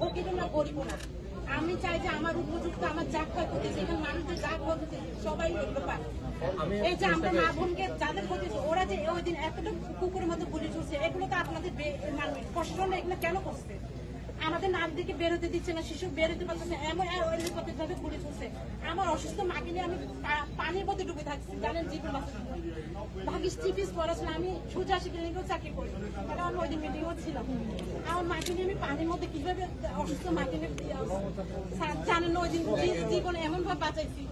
ফকির তোমরা গরিব না। আমি চাই যে আমার উপযুক্ত আমার জাগটা করতে সেখানে মানুষের জাগ করতেছে সবাই এগুলো পায় এই যে আমরা মা বোনকে যাদের করতেছে ওরা যে ওই দিন এতটা কুকুরের মতো গুলি চলছে এগুলো তো আপনাদের মানুষ মানে কষ্ট এগুলো কেন করছে? আমাদের নারীদেরকে বেরোতে দিচ্ছে না শিশু বেরোতে পারতেছে না, এমন হেলিকপ্টার ভাবে গুলি চলছে। আমার অসুস্থ মাকে নিয়ে আমি পানির মধ্যে ডুবে থাকছি জানেন জীবন। ভাগিস টিপিস পড়াশোনা আমি সোজা শিক্ষা চাকরি করি। তাহলে আমি ওই দিন মিটিংও ছিলাম। আমার মাকে নিয়ে আমি পানির মধ্যে কীভাবে অসুস্থ মাকে নিয়ে? জানেন ওই দিন জীবন এমন ভাবে বাঁচাইছি।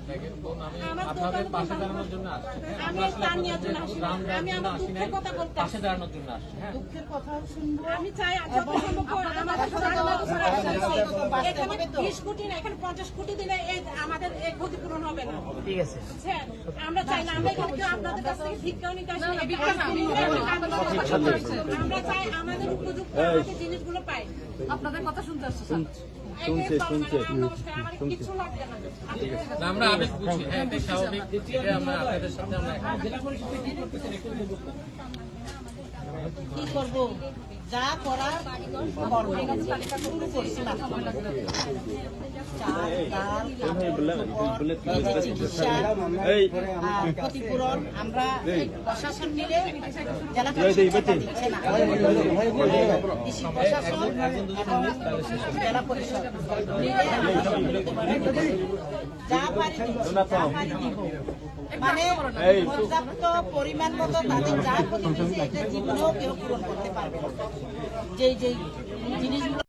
আমার আপনাদের দোকানে পাশে দোকান- দাঁড়ানোর জন্য আসছি? আমি আমরা তার নিয়ে জন্য আসি আমি আমার দুঃখের কথা বলতে হ্যাঁ। দুঃখের কথাও শুনব। আমি চাই যত সম্ভব আমাদের এখানে বিশ কোটি না এখানে পঞ্চাশ কোটি দিলে এই আমাদের ক্ষতিপূরণ হবে না ঠিক আছে আমরা চাই না আমরা এখানে আপনাদের কাছ থেকে ভিক্ষাও নিতে আসি আমরা চাই আমাদের উপযুক্ত আমাদের জিনিসগুলো পাই আপনাদের কথা শুনতে আসছি শুনছে শুনছে নমস্কার আমার কিছু লাগবে না না, আমরা আবেগ বুঝি হ্যাঁ স্বাভাবিক। আমরা আপনাদের সাথে আমরা কি করব? যা করার। শুরু করছি না। চাল, ডাল, কাপড়, চিকিৎসা, আর ক্ষতিপূরণ আমরা প্রশাসন মিলে জেলা পরিষদ দিচ্ছে না। কৃষি প্রশাসন এবং জেলা পরিষদ। যা পারি। যা পারি দিব। মানে পর্যাপ্ত পরিমাণ মতো তাদের যা ক্ষতি হয়েছে এটা জীবনেও কেউ পূরণ করতে পারবে না। যেই যেই জিনিসগুলো